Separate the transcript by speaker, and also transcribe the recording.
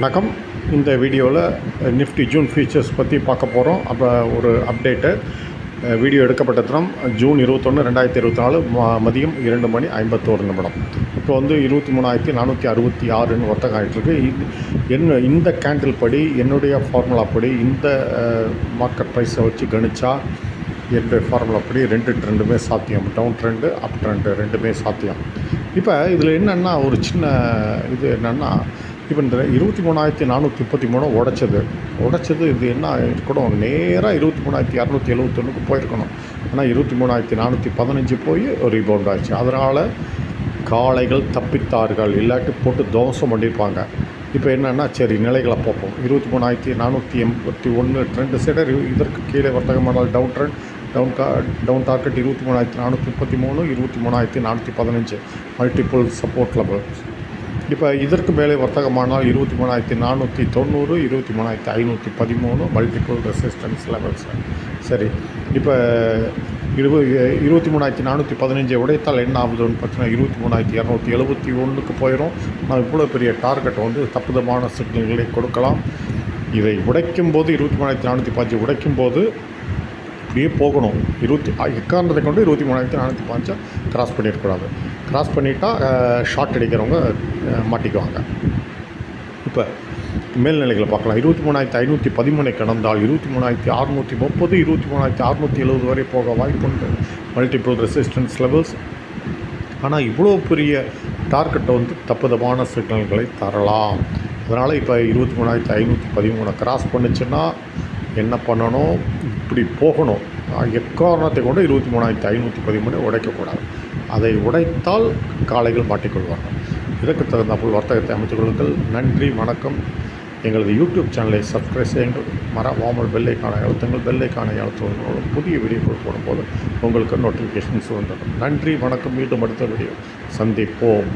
Speaker 1: வணக்கம். இந்த வீடியோவில் நிஃப்டி ஜூன் ஃபீச்சர்ஸ் பற்றி பார்க்க போகிறோம் அப்போ ஒரு அப்டேட்டு வீடியோ எடுக்கப்பட்ட தினம் ஜூன் இருபத்தொன்று ரெண்டாயிரத்தி இருபத்தி நாலு மதியம் இரண்டு மணி ஐம்பத்தோரு நிமிடம். இப்போ வந்து இருபத்தி மூணாயிரத்தி நானூற்றி அறுபத்தி ஆறுன்னு வர்த்தகம் ஆகிட்டுருக்கு இது என்ன இந்த கேண்டில் படி என்னுடைய ஃபார்முலா படி இந்த மார்க்கெட் ப்ரைஸை வச்சு கணிச்சா என்னுடைய ஃபார்முலா படி ரெண்டு ட்ரெண்டுமே சாத்தியம். டவுன் ட்ரெண்டு அப் ட்ரெண்டு ரெண்டுமே சாத்தியம். இப்போ இதில் என்னென்னா ஒரு சின்ன இது என்னென்னா இப்போ இந்த இருபத்தி மூணாயிரத்தி நானூற்றி முப்பத்தி மூணு உடைச்சது. உடைச்சது இது என்ன இருக்கணும்? நேராக இருபத்தி மூணாயிரத்தி இரநூத்தி எழுபத்தொன்னுக்கு போயிருக்கணும். ஆனால் இருபத்தி மூணாயிரத்தி நானூற்றி பதினஞ்சு போய் ஒரு ரீபவுண்ட் ஆச்சு. அதனால் காளைகள் தப்பித்தார்கள். இல்லாட்டி போட்டு தோசம் பண்ணியிருப்பாங்க இப்போ என்னென்னா சரி நிலைகளை பார்ப்போம். இருபத்தி மூணாயிரத்தி நானூற்றி எண்பத்தி ஒன்று ட்ரெண்டு சைடர் இதற்கு கீழே வர்த்தகமானால் டவுன் ட்ரெண்ட் டவுன் கா டவுன் டார்கெட் இருபத்தி மூணாயிரத்தி நானூற்றி முப்பத்தி மூணு இருபத்தி மூணாயிரத்தி நானூற்றி பதினஞ்சு. மல்டிபிள் சப்போர்ட் லெவல் இப்போ இதற்கு மேலே வர்த்தகமானால் இருபத்தி மூணாயிரத்தி நானூற்றி தொண்ணூறு இருபத்தி மூணாயிரத்தி ஐநூற்றி பதிமூணு மல்டிபிள் ரெசிஸ்டன்ஸ் லெவல்ஸ் சரி இப்போ இருபது இருபத்தி மூணாயிரத்தி நானூற்றி பதினஞ்சை உடைத்தால் என்ன ஆகுதுன்னு பார்த்தீங்கன்னா இருபத்தி மூணாயிரத்தி இரநூத்தி எழுபத்தி ஒன்றுக்கு போயிடும் நான் இவ்வளோ பெரிய டார்கெட்டை வந்து தப்புதமான சிக்னல்களை கொடுக்கலாம். இதை உடைக்கும் போது இருபத்தி மூணாயிரத்தி நானூற்றி பாஞ்சு உடைக்கும் போது இப்படியே போகணும். இருபத்தி எக்காரணத்தை கொண்டு இருபத்தி மூணாயிரத்தி நானூற்றி பாஞ்சை கிராஸ் பண்ணிடக்கூடாது கிராஸ் பண்ணிட்டா ஷார்ட் அடிக்கிறவங்க மாட்டிக்குவாங்க. இப்போ மேல்நிலைகளை பார்க்கலாம். இருபத்தி மூணாயிரத்தி ஐநூற்றி பதிமூணை கடந்தால் இருபத்தி மூணாயிரத்தி அறுநூற்றி முப்பது இருபத்தி மூணாயிரத்தி அறுநூற்றி எழுபது வரை போக வாய்ப்புண்டு மல்டிபிள் ரெசிஸ்டன்ஸ் லெவல்ஸ் ஆனால் இவ்வளோ பெரிய டார்கெட்டை வந்து தப்புதமான சிக்னல்களை தரலாம். அதனால் இப்போ இருபத்தி மூணாயிரத்தி ஐநூற்றி பதிமூணை கிராஸ் பண்ணுச்சுன்னா என்ன பண்ணணும்? இப்படி போகணும். எக்காரணத்தை கொண்டு இருபத்தி மூணாயிரத்தி ஐநூற்றி பதிமூணை உடைக்கக்கூடாது. அதை உடைத்தால் காளைகள் மாட்டிக்கொள்வார்கள். இதற்கு தகுந்தாப்புல் வர்த்தகத்தை அமைத்துக் கொள்ளுங்கள். நன்றி வணக்கம். எங்களது யூடியூப் சேனலை சப்ஸ்கிரைப் செய்யுங்கள். மறவாமல் பெல்லைக்கான அழுத்துங்கள் பெல்லைக்கான அழுத்துவதன் மூலம் புதிய வீடியோக்கள் போடும்போது உங்களுக்கு நோட்டிஃபிகேஷன்ஸ் வந்துடும். நன்றி வணக்கம். மீண்டும் அடுத்த வீடியோ சந்திப்போம்.